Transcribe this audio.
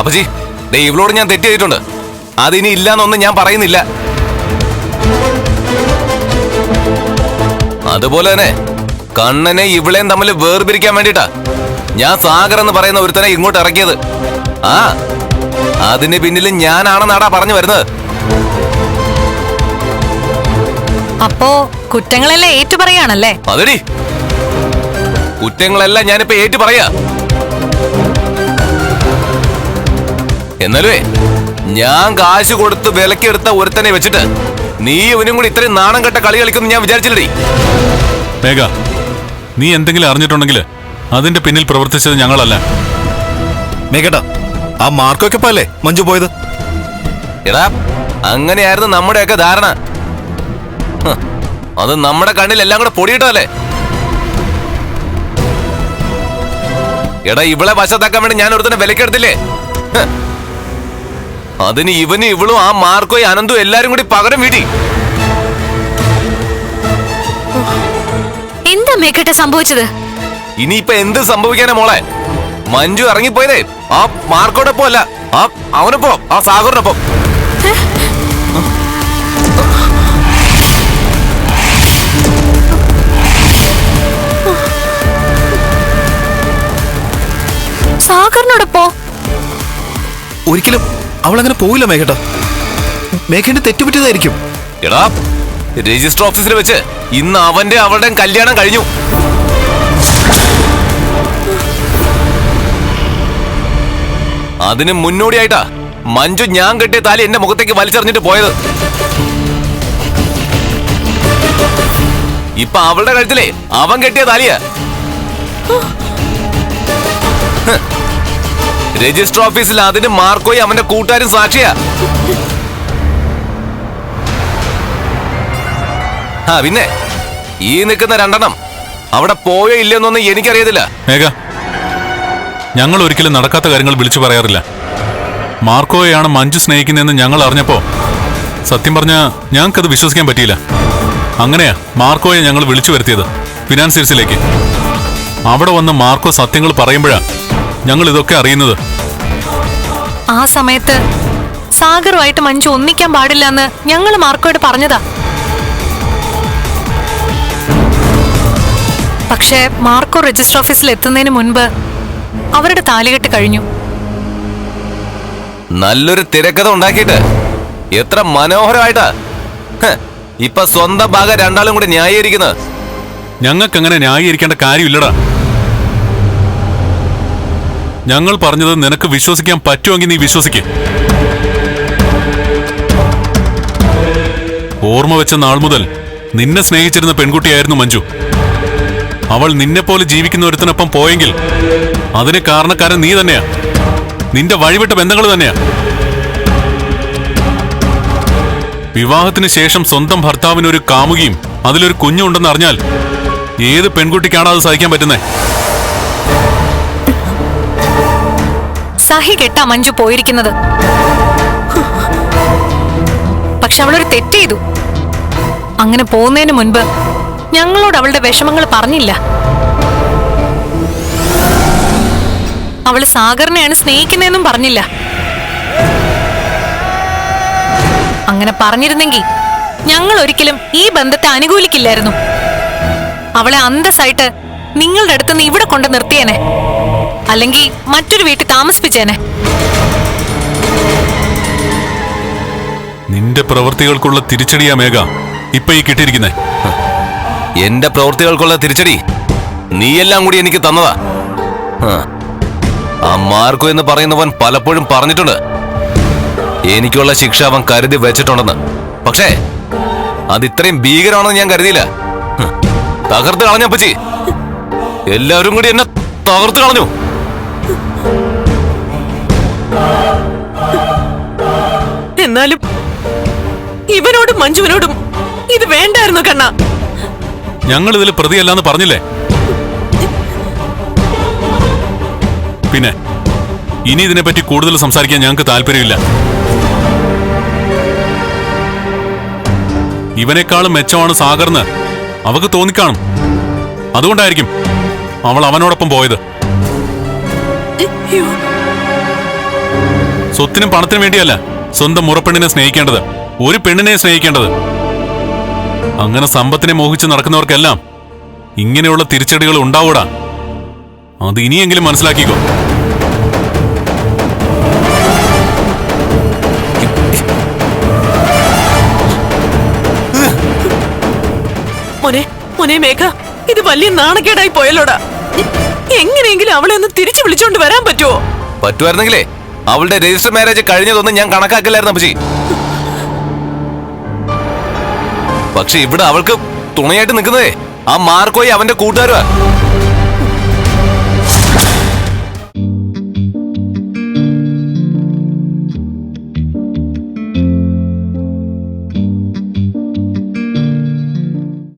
അപ്പച്ചി ദേ ഇവളോട് ഞാൻ തെറ്റ് ചെയ്തിട്ടുണ്ട്. അതിനി ഇല്ലാന്നൊന്നും ഞാൻ പറയുന്നില്ല. അതുപോലെ തന്നെ കണ്ണനെ ഇവളെയും തമ്മിൽ വേർപിരിക്കാൻ വേണ്ടിട്ടാ ഞാൻ സാഗർ എന്ന് പറയുന്ന ഒരുത്തനെ ഇങ്ങോട്ട് ഇറക്കിയത്. ആ അതിന് പിന്നിൽ ഞാനാണെന്നാടാ പറഞ്ഞു വരുന്നത്. അപ്പോ കുറ്റങ്ങളെല്ലാം ഏറ്റു പറയാണല്ലേ അതെടി. കുറ്റങ്ങളെല്ലാം ഞാനിപ്പോ ഏറ്റു പറയാ എന്നാലുവേ ഞാൻ കാശ് കൊടുത്ത് വിലക്കെടുത്ത ഒരുത്തനെ വെച്ചിട്ട് നീ ഇവനും കൂടി ഇത്രയും നാണം കെട്ട കളി കളിക്കുന്നു ഞാൻ വിചാരിച്ചില്ലടി. മേഘ നീ എന്തെങ്കിലും അറിഞ്ഞിട്ടുണ്ടെങ്കിൽ അതിന്റെ പിന്നിൽ പ്രവർത്തിച്ചത് ഞങ്ങളല്ല. മേഘട്ടാ ആ മാർക്കൊക്കെ പോലെ മഞ്ജു പോയത്? എടാ അങ്ങനെയായിരുന്നു നമ്മുടെയൊക്കെ ധാരണ. ഹ്, അത് നമ്മുടെ കണ്ണിൽ എല്ലാം കൂടെ പൊടിയിട്ടല്ലേ എടാ ഇവളെ വശത്താക്കാൻ വേണ്ടി ഞാൻ ഒരുത്തനെ വിലക്കെടുത്തില്ലേ? ഹ്. അതിന് ഇവന് ഇവളും ആ മാർക്കോയും അനന്തും എല്ലാരും കൂടി പകരം വീട്ടി എന്താ മേക്കട്ടെ സംഭവിച്ചത്? ഇനിയിപ്പൊ എന്ത് സംഭവിക്കാനാ മോളെ? മഞ്ജു ഇറങ്ങിപ്പോയതേ. ആ മാർക്കോടൊപ്പം അല്ല ആ അവനൊപ്പം ആ സാഗറിനൊപ്പം. സാഗറിനോടൊപ്പോ? ഒരിക്കലും അവൾ അങ്ങനെ പോവില്ല മേഘട്ട. മേഘന്റെ തെറ്റുപറ്റിയതായിരിക്കും എടാ രജിസ്റ്റർ ഓഫീസിൽ വെച്ച് ഇന്ന് അവന്റെ അവളുടെ കല്യാണം കഴിഞ്ഞു. അതിന് മുന്നോടിയായിട്ടാ മഞ്ജു ഞാൻ കെട്ടിയ താലി എന്റെ മുഖത്തേക്ക് വലിച്ചെറിഞ്ഞിട്ട് പോയത്. ഇപ്പൊ അവളുടെ കഴുത്തിലേ അവൻ കെട്ടിയ താലിയാ. രജിസ്റ്റർ ഓഫീസിൽ അതിന് മാർക്കോയും അവന്റെ കൂട്ടുകാരും സാക്ഷിയാ. ആ പിന്നെ ഈ നിൽക്കുന്ന രണ്ടെണ്ണം അവിടെ പോയോ ഇല്ലെന്നൊന്നും എനിക്കറിയത്തില്ല. മേഘ ഞങ്ങൾ ഒരിക്കലും നടക്കാത്ത കാര്യങ്ങൾ വിളിച്ചു പറയാറില്ല. മാർക്കോയെയാണ് മഞ്ജു സ്നേഹിക്കുന്നതെന്ന് ഞങ്ങൾ അറിഞ്ഞപ്പോ സത്യം പറഞ്ഞ ഞങ്ങൾക്കത് വിശ്വസിക്കാൻ പറ്റിയില്ല. അങ്ങനെയാ മാർക്കോയെ ഞങ്ങൾ വിളിച്ചു വരുത്തിയത് ഫിനാൻസിയേഴ്സിലേക്ക് അവിടെ വന്ന് മാർക്കോ സത്യങ്ങൾ പറയുമ്പോഴാ ഞങ്ങൾ ഇതൊക്കെ അറിയുന്നത്. ആ സമയത്ത് സാഗറുമായിട്ട് മഞ്ജു ഒന്നിക്കാൻ പാടില്ല എന്ന് ഞങ്ങൾ മാർക്കോട് പറഞ്ഞതാ. പക്ഷേ മാർക്കോ രജിസ്റ്റർ ഓഫീസിൽ എത്തുന്നതിന് മുൻപ് അവരുടെ താലികെട്ട് കഴിഞ്ഞു. നല്ലൊരു തിരക്കഥ ഉണ്ടാക്കിയിട്ട്. എത്ര മനോഹരമായിട്ടാ. ഇപ്പൊ സ്വന്തം ഭാഗം രണ്ടാളും കൂടി ന്യായീകരിക്കുന്നത് ഞങ്ങൾക്ക് അങ്ങനെ ന്യായീകരിക്കേണ്ട കാര്യമില്ലടാ. ഞങ്ങൾ പറഞ്ഞത് നിനക്ക് വിശ്വസിക്കാൻ പറ്റുമെങ്കിൽ നീ വിശ്വസിക്ക്. ഓർമ്മ വെച്ച നാൾ മുതൽ നിന്നെ സ്നേഹിച്ചിരുന്ന പെൺകുട്ടിയായിരുന്നു മഞ്ജു. അവൾ നിന്നെപ്പോലെ ജീവിക്കുന്ന ഒരുത്തിനൊപ്പം പോയെങ്കിൽ അതിന് കാരണക്കാരൻ നീ തന്നെയാ. നിന്റെ വഴിവിട്ട ബന്ധങ്ങൾ തന്നെയാ. വിവാഹത്തിന് ശേഷം സ്വന്തം ഭർത്താവിന് ഒരു കാമുകിയും അതിലൊരു കുഞ്ഞുണ്ടെന്ന് അറിഞ്ഞാൽ ഏത് പെൺകുട്ടിക്കാണ് അത് സഹിക്കാൻ പറ്റുന്നേ? സഹി കെട്ടാ മഞ്ജു പോയിരിക്കുന്നത്. പക്ഷെ അവളൊരു തെറ്റ് ചെയ്തു. അങ്ങനെ പോകുന്നതിന് മുൻപ് ഞങ്ങളോട് അവളുടെ വിഷമങ്ങൾ പറഞ്ഞില്ല. അവൾ സാഗറിനെയാണ് സ്നേഹിക്കുന്നതെന്നും പറഞ്ഞില്ല. അങ്ങനെ പറഞ്ഞിരുന്നെങ്കിൽ ഞങ്ങൾ ഒരിക്കലും ഈ ബന്ധത്തെ അനുകൂലിക്കില്ലായിരുന്നു. അവളെ അന്തസ്സായിട്ട് നിങ്ങളുടെ അടുത്തുനിന്ന് ഇവിടെ കൊണ്ട് നിർത്തിയേനെ. അല്ലെങ്കിൽ മറ്റൊരു വീട്ടിൽ താമസിപ്പിച്ചേനെ. നിന്റെ പ്രവൃത്തികൾക്കുള്ള തിരിച്ചടിയാ മേഘ. ഇപ്പൊ ഈ കിട്ടിയിരിക്കുന്നേ. എന്റെ പ്രവൃത്തികൾക്കുള്ള തിരിച്ചടി? നീയെല്ലാം കൂടി എനിക്ക് തന്നതാ. ആ. മാർക്കു എന്ന് പറയുന്നവൻ പലപ്പോഴും പറഞ്ഞിട്ടുണ്ട്. എനിക്കുള്ള ശിക്ഷ അവൻ കരുതി വെച്ചിട്ടുണ്ടെന്ന്. പക്ഷേ അത് ഇത്രയും ഭീകരമാണെന്ന് ഞാൻ കരുതിയില്ല. തകർത്ത് കളഞ്ഞപ്പച്ചി എല്ലാവരും കൂടി എന്നെ തകർത്ത് കളഞ്ഞു. എന്നാലും ഇവനോടും മഞ്ജുവിനോടും ഇത് വേണ്ടായിരുന്നു കണ്ണ. ഞങ്ങൾ ഇതിൽ പ്രതിയല്ലാന്ന് പറഞ്ഞില്ലേ? പിന്നെ ഇനി ഇതിനെപ്പറ്റി കൂടുതൽ സംസാരിക്കാൻ ഞങ്ങൾക്ക് താല്പര്യമില്ല. ഇവനേക്കാളും മെച്ചമാണ് സാഗർന്ന് അവക്ക് തോന്നിക്കാണും. അതുകൊണ്ടായിരിക്കും അവൾ അവനോടൊപ്പം പോയത്. സ്വത്തിനും പണത്തിനും വേണ്ടിയല്ല. സ്വന്തം മുറപ്പെണ്ണിനെ സ്നേഹിക്കേണ്ടത് ഒരു പെണ്ണിനെ സ്നേഹിക്കേണ്ടത്. അങ്ങനെ സമ്പത്തിനെ മോഹിച്ച് നടക്കുന്നവർക്കെല്ലാം ഇങ്ങനെയുള്ള തിരിച്ചടികൾ ഉണ്ടാവൂടാ. അത് ഇനിയെങ്കിലും മനസ്സിലാക്കിക്കോ. മോനെ മോനെ മേഘ ഇത് വലിയ നാണക്കേടായി പോയല്ലോടാ. എങ്ങനെയെങ്കിലും അവളെ ഒന്ന് തിരിച്ചു വിളിച്ചോണ്ട് വരാൻ പറ്റുമോ പറ്റുമായിരുന്നെങ്കിലേ അവളുടെ രജിസ്റ്റർ മാരേജ് കഴിഞ്ഞതൊന്നും ഞാൻ കണക്കാക്കില്ലായിരുന്നു അപ്പച്ചി. പക്ഷെ ഇവിടെ അവൾക്ക് തുണയായിട്ട് നിൽക്കുന്നതേ. ആ മാർക്കോയി അവന്റെ കൂട്ടുകാരുവാ.